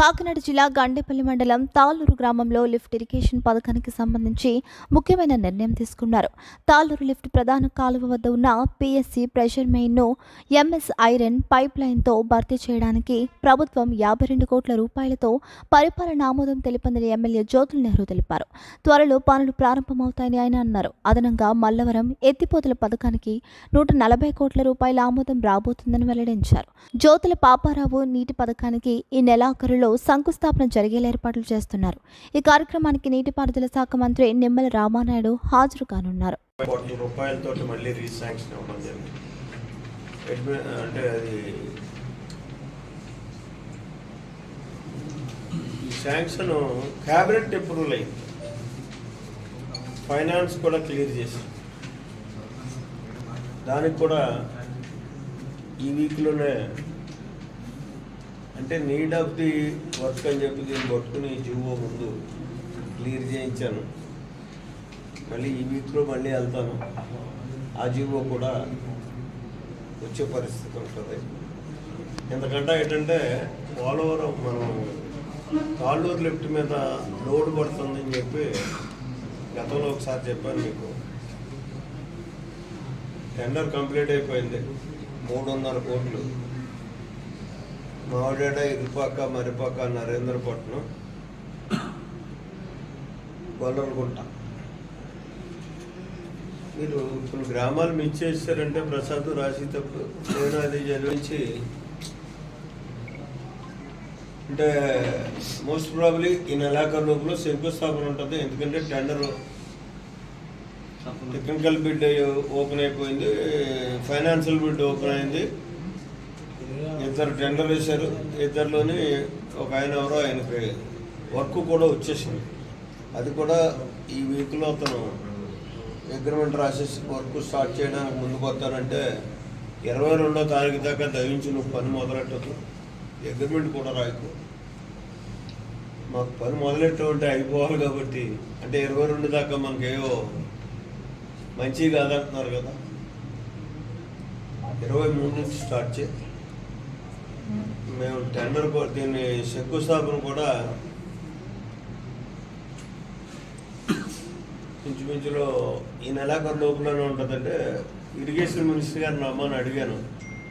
కాకినాడ జిల్లా గండేపల్లి మండలం తాళ్ళూరు గ్రామంలో లిఫ్ట్ ఇరిగేషన్ పథకానికి సంబంధించి ముఖ్యమైన నిర్ణయం తీసుకున్నారు. తాళ్ళూరు లిఫ్ట్ ప్రధాన కాలువ వద్ద ఉన్న పిఎస్సి ప్రెషర్ మెయిన్ను ఎంఎస్ ఐరన్ పైప్ లైన్తో భర్తీ చేయడానికి ప్రభుత్వం యాభై రెండు కోట్ల రూపాయలతో పరిపాలన ఆమోదం తెలిపిందని ఎమ్మెల్యే జ్యోతుల నెహ్రూ తెలిపారు. త్వరలో పనులు ప్రారంభమవుతాయని ఆయన అన్నారు. అదనంగా మల్లవరం ఎత్తిపోతల పథకానికి నూట నలభై కోట్ల రూపాయల ఆమోదం రాబోతుందని వెల్లడించారు. జ్యోతుల పాపారావు నీటి పథకానికి ఈ నెలాఖరులో శంకుస్థాపన జరిగేలా ఏర్పాట్లు చేస్తున్నారు. ఈ కార్యక్రమానికి నీటిపారుదల శాఖ మంత్రి నిమ్మల రామానాయుడు హాజరు కానున్నారు. అంటే అది శాంక్షన్ క్యాబినెట్ అప్రూవల్ అయింది. ఫైనాన్స్ కూడా క్లియర్ చేసి దానికి కూడా ఈ వీక్లోనే అంటే నీడ్ ఆఫ్ ది వర్క్ అని చెప్పి దీన్ని పట్టుకుని జీవో ముందు క్లియర్ చేయించాను. మళ్ళీ ఈ వీక్లో మళ్ళీ వెళ్తాను. ఆ జీవో కూడా వచ్చే పరిస్థితి ఉంటుంది. ఎందుకంటే ఏంటంటే పోలవరం మనం కాళ్ళూరు లిఫ్ట్ మీద లోడ్ పడుతుందని చెప్పి గతంలో ఒకసారి చెప్పాను మీకు. టెండర్ కంప్లీట్ అయిపోయింది. మూడున్నర కోట్లు. మావిడేట ఇరుపాక మరిపాక నరేంద్రపట్నం గొల్లలగుంట మీరు ఇప్పుడు గ్రామాలు మిస్ చేస్తారంటే ప్రసాద్ రాసేటప్పుడు నేను అది చదివించి అంటే మోస్ట్ ప్రాబ్లీ ఈ నెలాఖరు లోపల శంకుస్థాపన ఉంటుంది. ఎందుకంటే టెండర్ టెక్నికల్ బిడ్ ఓపెన్ అయిపోయింది. ఫైనాన్షియల్ బిడ్ ఓపెన్ అయింది. ఇద్దరు టెండర్ వేశారు. ఇద్దరిలోని ఒక ఆయన ఎవరో ఆయనకి వర్క్ కూడా వచ్చేసింది. అది కూడా ఈ వీక్లో అతను అగ్రిమెంట్ రాసేసి వర్క్ స్టార్ట్ చేయడానికి ముందుకు వస్తానంటే ఇరవై రెండో తారీఖు దాకా దయించి నువ్వు పని మొదలెట్టదు అగ్రిమెంట్ కూడా రాయకు మాకు పని మొదలెట్టామంటే అయిపోవాలి కాబట్టి అంటే ఇరవై రెండు దాకా మనకేవో మంచి కాదంటున్నారు కదా. ఇరవై మూడు నుంచి స్టార్ట్ చేయి. మేము టెండర్ దీన్ని శంకుస్థాపన కూడా ఇంచుమించులో ఈ నెలాఖరు లోపలనే ఉంటుందంటే ఇరిగేషన్ మినిస్టర్ గారిని రమ్మని అడిగాను.